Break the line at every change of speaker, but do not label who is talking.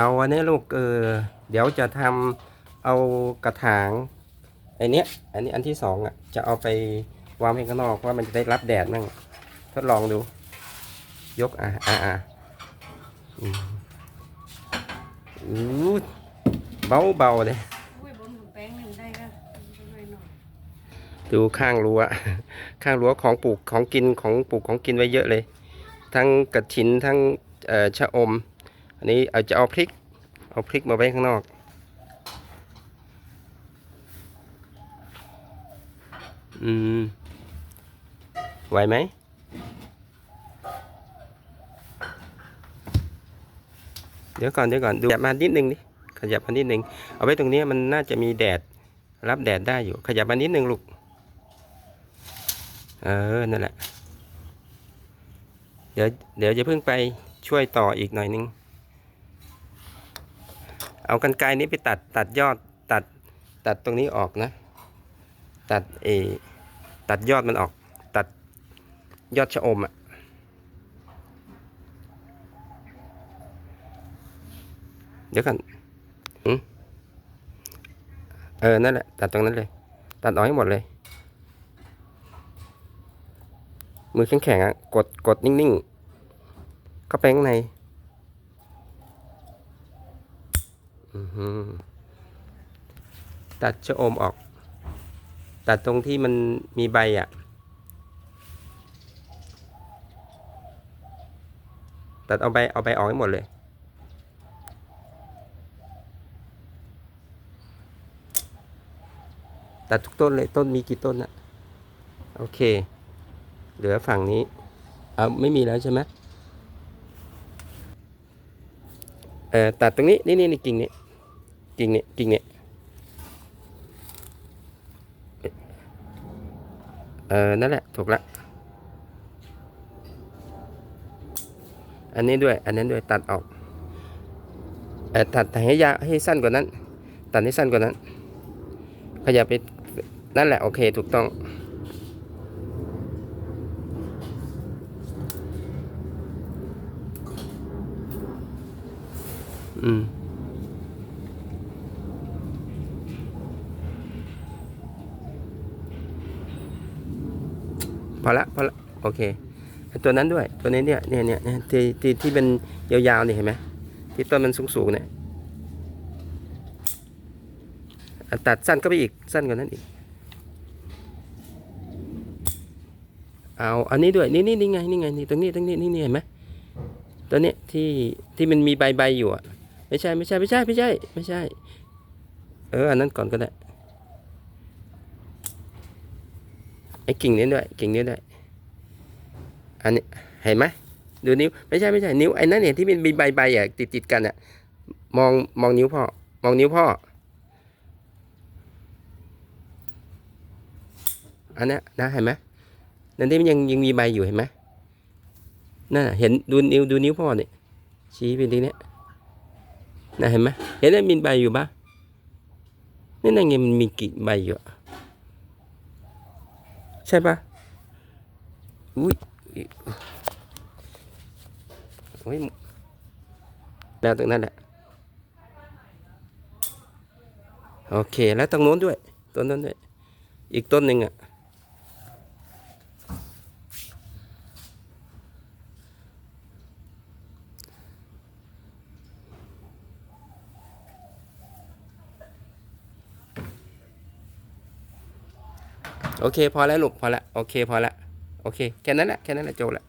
เอาอันนี้ลูกเออเดี๋ยวจะทำเอากระถางไอเนี้ยอันนี้อันที่สองอะจะเอาไปวางไว้ข้างนอกว่ามันจะได้รับแดดมั่งทดลองดู ยกอะอะอะอืมอู้เบาเบาเลย
ดู
ข้างรั้วข้างรั้วของปลูกของกินของปลูกของกินไว้เยอะเลย ทั้งกระถินทั้งชะอม อันนี้เอาจะเอาพริก เอาพริกมาไว้ข้างนอก อืม ไหวไหมเดี๋ยวก่อนเดี๋ยวก่อนดูขยับมานิดนึงดิขยับมานิดนึงเอาไว้ตรงนี้มันน่าจะมีแดดรับแดดได้อยู่ ขยับมานิดนึงลูกเออนั่นแหละ เดี๋ยวเดี๋ยวจะเพิ่งไปช่วยต่ออีกหน่อยนึง เอากันไกรนี้ไปตัดตัดยอดตัดตัดตรงนี้ออกนะ ตัดเอตัดยอดมันออก ตัดยอดชะอมอะเดี๋ยวกันอเออ นั่นแหละ ตัดตรงนั้นเลย ตัดออกให้หมดเลย มือแข็งๆอะ กด กดนิ่งๆ เข้าไปข้างในอื้อหือ ตัดชะอมออก ตัดตรงที่มันมีใบอะ ตัดเอาใบเอาใบออกให้หมดเลย ตัดทุกต้นเลยต้นมีกี่ต้นอะโอเค เหลือฝั่งนี้เอาไม่มีแล้วใช่ไหมเออตัดตรงนี้ นี่นี่นี่กิ่งนี้ กิ่งนี้กิ่งนี้เออนั่นแหละถูกละอันนี้ด้วย อันนั้นด้วยตัดออกเออตัดให้ยาให้สั้นกว่านั้น ตัดให้สั้นกว่านั้น ขยับไปนั่นแหละโอเคถูกต้องอืม อละพอละโอเคตัวนั้นด้วยตัวนี้เนี่ยเนี่ยเนี่ยที่ที่ที่เป็นยาวๆนี่เห็นไหมที่ต้นมันสูงๆเนี่ยตัดสั้นก็ไปอีกสั้นกว่านั้นอีกเอาอันนี้ด้วยนี่นี่นี่ไงนี่ไงนี่ตรงนี้ตรงนี้นี่นี่เห็นไหมตัวเนี้ยที่ที่มันมีใบใบอยู่อะไม่ใช่ไม่ใช่ไม่ใช่ไม่ใช่ไม่ใช่ เอออันนั้นก่อนก็ได้ ไอ้กิ่งนี้ด้วย กิ่งนี้ด้วย อันนี้เห็นไหมดูนิ้ว ไม่ใช่ไม่ใช่ นิ้วไอ้นั่นเนี่ยที่มันมีใบใบอะติดติดกันอะ มองมองนิ้วพ่อ มองนิ้วพ่อ อันนี้นะเห็นไหมนั่นที่มันยังยังมีใบอยู่เห็นไหมนั่นเห็นดูนิ้วดูนิ้วพ่อเนี่ยชี้ไปทีเนี้ยนะเห็นไหมเห็นไหมมีใบอยู่ปะนี่นั่นไงมันมีกี่ใบอยู่อะ ใช่ปะอุ้ยโอ้ยแล้วตรงนั้นแหละโอเคแล้วตรงโน้นด้วยต้นนั้นด้วย อีกต้นหนึ่งอะ โอเค พอแล้วลูกพอละโอเคพอละโอเค แค่นั้นแหละแค่นั้นแหละจบละ